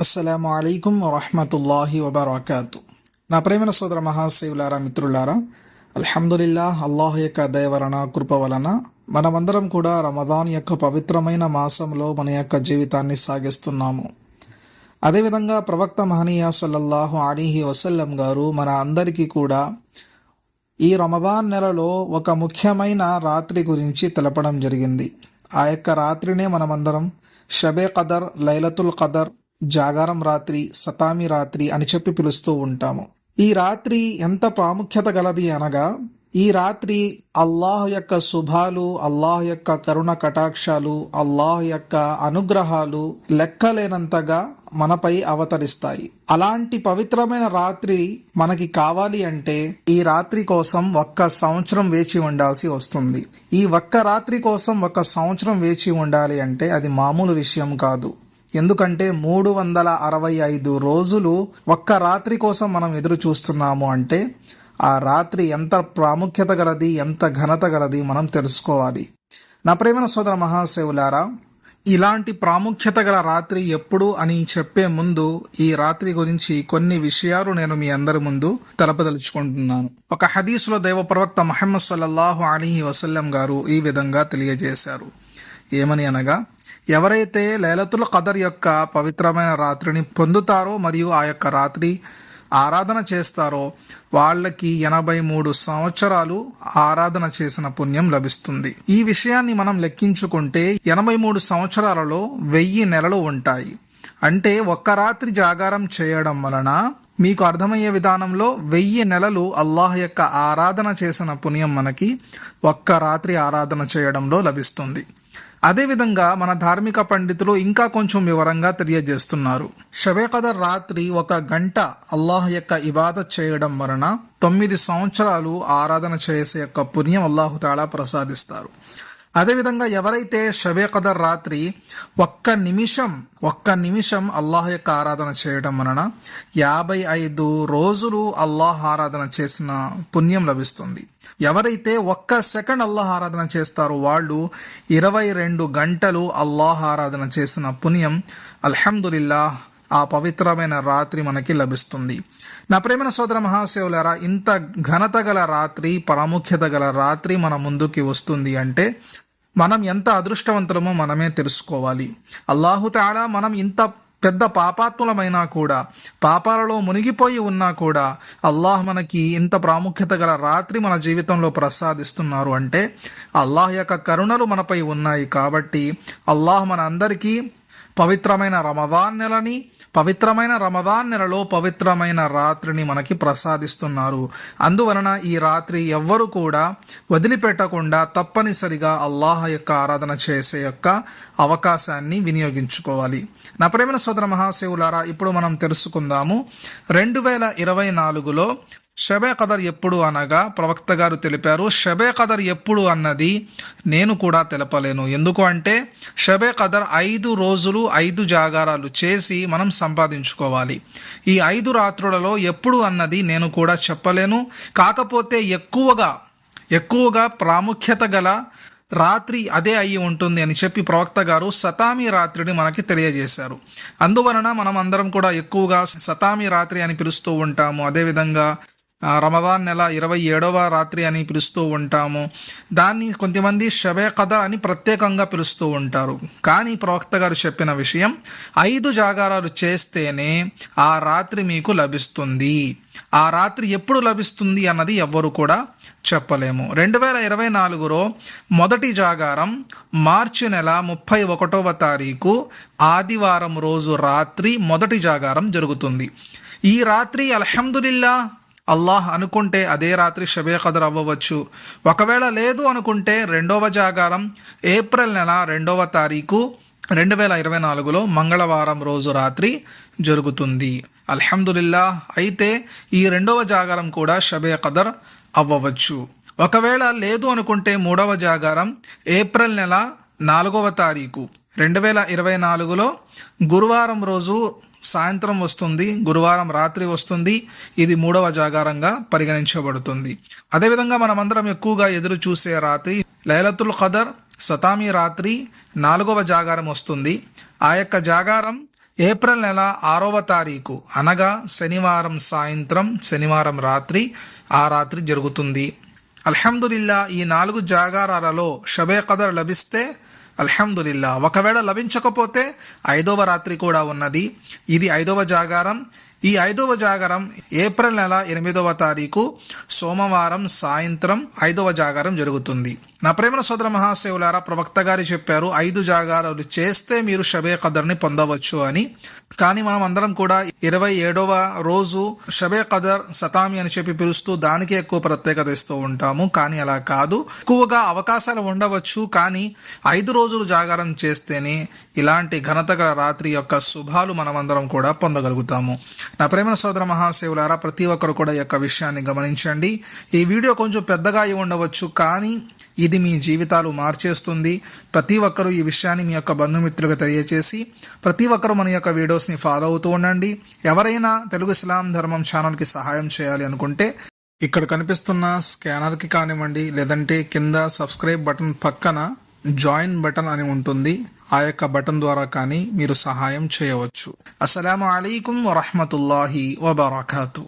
అస్సలాము అలైకుం వరహమతుల్లాహి వబర్కాతు. నా ప్రేమన సోదర మహాశివులారా మిత్రులారా అల్హమ్దులిల్లా అల్లాహ్ యొక్క దయవలన కృప వలన మనమందరం కూడా రమదాన్ యొక్క పవిత్రమైన మాసంలో మన యొక్క జీవితాన్ని సాగిస్తున్నాము. అదేవిధంగా ప్రవక్త మహనీయ సల్లల్లాహు అలీహి వసల్లం గారు మన అందరికీ కూడా ఈ రమదాన్ నెలలో ఒక ముఖ్యమైన రాత్రి గురించి తెలపడం జరిగింది. ఆ యొక్క రాత్రినే మనమందరం షబే కదర్ లైలతుల్ కదర్ జాగారం రాత్రి సతామి రాత్రి అని చెప్పి పిలుస్తూ ఉంటాము. ఈ రాత్రి ఎంత ప్రాముఖ్యత గలది అనగా ఈ రాత్రి అల్లాహ్ యొక్క శుభాలు అల్లాహ్ యొక్క కరుణ కటాక్షాలు అల్లాహ్ యొక్క అనుగ్రహాలు లెక్కలేనంతగా మనపై అవతరిస్తాయి. అలాంటి పవిత్రమైన రాత్రి మనకి కావాలి అంటే ఈ రాత్రి కోసం ఒక్క సంవత్సరం వేచి ఉండాల్సి వస్తుంది. ఈ ఒక్క రాత్రి కోసం ఒక సంవత్సరం వేచి ఉండాలి అంటే అది మామూలు విషయం కాదు. ఎందుకంటే మూడు వందల అరవై ఐదు రోజులు ఒక్క రాత్రి కోసం మనం ఎదురు చూస్తున్నాము అంటే ఆ రాత్రి ఎంత ప్రాముఖ్యత గలది ఎంత ఘనత గలది మనం తెలుసుకోవాలి. నా ప్రేమన సోదర మహాశివులారా ఇలాంటి ప్రాముఖ్యత గల రాత్రి ఎప్పుడు అని చెప్పే ముందు ఈ రాత్రి గురించి కొన్ని విషయాలు నేను మీ అందరి ముందు తెలపదలుచుకుంటున్నాను. ఒక హదీసులో దైవ ప్రవక్త మహమ్మద్ సల్లల్లాహు అలీ వసల్లం గారు ఈ విధంగా తెలియజేశారు. ఏమని అనగా ఎవరైతే లైలతుల్ కదర్ యొక్క పవిత్రమైన రాత్రిని పొందుతారో మరియు ఆ యొక్క రాత్రి ఆరాధన చేస్తారో వాళ్ళకి ఎనభై మూడు సంవత్సరాలు ఆరాధన చేసిన పుణ్యం లభిస్తుంది. ఈ విషయాన్ని మనం లెక్కించుకుంటే ఎనభై మూడు సంవత్సరాలలో వెయ్యి నెలలు ఉంటాయి. అంటే ఒక్క రాత్రి జాగారం చేయడం వలన మీకు అర్థమయ్యే విధానంలో వెయ్యి నెలలు అల్లాహ్ యొక్క ఆరాధన చేసిన పుణ్యం మనకి ఒక్క రాత్రి ఆరాధన చేయడంలో లభిస్తుంది. అదేవిధంగా మన ధార్మిక పండితులు ఇంకా కొంచెం వివరంగా తెలియజేస్తున్నారు. షబే కదర్ రాత్రి ఒక గంట అల్లాహ్ యొక్క ఇబాదత్ చేయడం వలన తొమ్మిది సంవత్సరాలు ఆరాధన చేసే యొక్క పుణ్యం అల్లాహుతాళా ప్రసాదిస్తారు. అదేవిధంగా ఎవరైతే షబే కదర్ రాత్రి ఒక్క నిమిషం ఒక్క నిమిషం అల్లాహ్ యొక్క ఆరాధన చేయడం వలన యాభై ఐదు రోజులు అల్లాహ్ ఆరాధన చేసిన పుణ్యం లభిస్తుంది. ఎవరైతే ఒక్క సెకండ్ అల్లాహ్ ఆరాధన చేస్తారో వాళ్ళు ఇరవై రెండు గంటలు అల్లాహ్ ఆరాధన చేసిన పుణ్యం అల్హమ్దుల్లా ఆ పవిత్రమైన రాత్రి మనకి లభిస్తుంది. నా ప్రేమన సోదర మహాశివులారా ఇంత ఘనత గల రాత్రి ప్రాముఖ్యత గల రాత్రి మన ముందుకి వస్తుంది అంటే మనం ఎంత అదృష్టవంతులమో మనమే తెలుసుకోవాలి. అల్లాహుతాడా మనం ఇంత పెద్ద పాపాత్ములమైనా కూడా పాపాలలో మునిగిపోయి ఉన్నా కూడా అల్లాహ్ మనకి ఇంత ప్రాముఖ్యత గల రాత్రి మన జీవితంలో ప్రసాదిస్తున్నారు అంటే అల్లాహ్ యొక్క కరుణలు మనపై ఉన్నాయి కాబట్టి అల్లాహ్ మన అందరికీ పవిత్రమైన రమదాన్ నెలని పవిత్రమైన రమదాన్ నెలలో పవిత్రమైన రాత్రిని మనకి ప్రసాదిస్తున్నారు. అందువలన ఈ రాత్రి ఎవ్వరు కూడా వదిలిపెట్టకుండా తప్పనిసరిగా అల్లాహ్ యొక్క ఆరాధన చేసే యొక్క అవకాశాన్ని వినియోగించుకోవాలి. నా ప్రేమ సోదర మహాశివులారా ఇప్పుడు మనం తెలుసుకుందాము. రెండు వేల ఇరవై నాలుగులో షబే కదర్ ఎప్పుడు అనగా ప్రవక్త గారు తెలిపారు షబే కదర్ ఎప్పుడు అన్నది నేను కూడా తెలపలేను. ఎందుకు అంటే షబే కదర్ ఐదు రోజులు ఐదు జాగారాలు చేసి మనం సంపాదించుకోవాలి. ఈ ఐదు రాత్రులలో ఎప్పుడు అన్నది నేను కూడా చెప్పలేను. కాకపోతే ఎక్కువగా ఎక్కువగా ప్రాముఖ్యత గల రాత్రి అదే అయి ఉంటుంది అని చెప్పి ప్రవక్త గారు సతామి రాత్రిని మనకి తెలియజేశారు. అందువలన మనం అందరం కూడా ఎక్కువగా సతామి రాత్రి అని పిలుస్తూ ఉంటాము. అదేవిధంగా రమదాన్ నెల ఇరవై ఏడవ రాత్రి అని పిలుస్తూ ఉంటాము. దాన్ని కొంతమంది షబే కథ అని ప్రత్యేకంగా పిలుస్తూ ఉంటారు. కానీ ప్రవక్త గారు చెప్పిన విషయం ఐదు జాగారాలు చేస్తేనే ఆ రాత్రి మీకు లభిస్తుంది. ఆ రాత్రి ఎప్పుడు లభిస్తుంది అన్నది ఎవ్వరు కూడా చెప్పలేము. రెండు వేల ఇరవై నాలుగులో మొదటి జాగారం మార్చి నెల ముప్పై ఒకటవ తారీఖు ఆదివారం రోజు రాత్రి మొదటి జాగారం జరుగుతుంది. ఈ రాత్రి అల్హమ్దుల్లా అల్లాహ్ అనుకుంటే అదే రాత్రి షబే కదర్ అవ్వవచ్చు. ఒకవేళ లేదు అనుకుంటే రెండవ జాగారం ఏప్రిల్ నెల రెండవ తారీఖు రెండు వేల ఇరవై నాలుగులో మంగళవారం రోజు రాత్రి జరుగుతుంది. అల్హమ్దుల్లా అయితే ఈ రెండవ జాగారం కూడా షబే కదర్ అవ్వవచ్చు. ఒకవేళ లేదు అనుకుంటే మూడవ జాగారం ఏప్రిల్ నెల నాలుగవ తారీఖు రెండు వేల ఇరవై నాలుగులో గురువారం రోజు సాయంత్రం వస్తుంది గురువారం రాత్రి వస్తుంది. ఇది మూడవ జాగారంగా పరిగణించబడుతుంది. అదేవిధంగా మనమందరం ఎక్కువగా ఎదురు చూసే రాత్రి లైలతుల్ ఖదర్ సతామి రాత్రి నాలుగవ జాగారం వస్తుంది. ఆ యొక్క జాగారం ఏప్రిల్ నెల ఆరవ తారీఖు అనగా శనివారం సాయంత్రం శనివారం రాత్రి ఆ రాత్రి జరుగుతుంది. అల్హమ్దుల్లా ఈ నాలుగు జాగారాలలో షబే కదర్ లభిస్తే అల్హమ్దుల్లా ఒకవేళ లభించకపోతే ఐదవ రాత్రి కూడా ఉన్నది. ఇది ఐదవ జాగారం. ఈ ఐదవ జాగరం ఏప్రిల్ నెల ఎనిమిదవ తారీఖు సోమవారం సాయంత్రం ఐదవ జాగారం జరుగుతుంది. నా ప్రేమ సోదర మహాశివులారా ప్రవక్త గారి చెప్పారు ఐదు జాగారాలు చేస్తే మీరు షబే కదర్ని పొందవచ్చు అని. కానీ మనం అందరం కూడా ఇరవై ఏడవ రోజు షబే కదర్ సతామి అని చెప్పి పిలుస్తూ దానికి ఎక్కువ ప్రత్యేకత ఇస్తూ ఉంటాము. కానీ అలా కాదు. ఎక్కువగా అవకాశాలు ఉండవచ్చు. కానీ ఐదు రోజులు జాగారం చేస్తేనే ఇలాంటి ఘనతగల రాత్రి యొక్క శుభాలు మనమందరం కూడా పొందగలుగుతాము. నా ప్రేమ సోదర మహాశివులారా ప్రతి ఒక్కరు కూడా ఈ యొక్క విషయాన్ని గమనించండి. ఈ వీడియో కొంచెం పెద్దగా అయి ఉండవచ్చు కానీ ఇది మీ జీవితాలు మార్చేస్తుంది. ప్రతి ఒక్కరూ ఈ విషయాన్ని మీ యొక్క బంధుమిత్రులకు తెలియచేసి ప్రతి ఒక్కరూ మన యొక్క వీడియోస్ని ఫాలో అవుతూ ఉండండి. ఎవరైనా తెలుగు ఇస్లాం ధర్మం ఛానల్కి సహాయం చేయాలి అనుకుంటే ఇక్కడ కనిపిస్తున్న స్కానర్కి కానివ్వండి లేదంటే కింద సబ్స్క్రైబ్ బటన్ పక్కన జాయిన్ బటన్ అని ఉంటుంది. ఆ యొక్క బటన్ ద్వారా కానీ మీరు సహాయం చేయవచ్చు. అస్సలం అయికం వరహమతుల్లాహి వబర్కాతూ.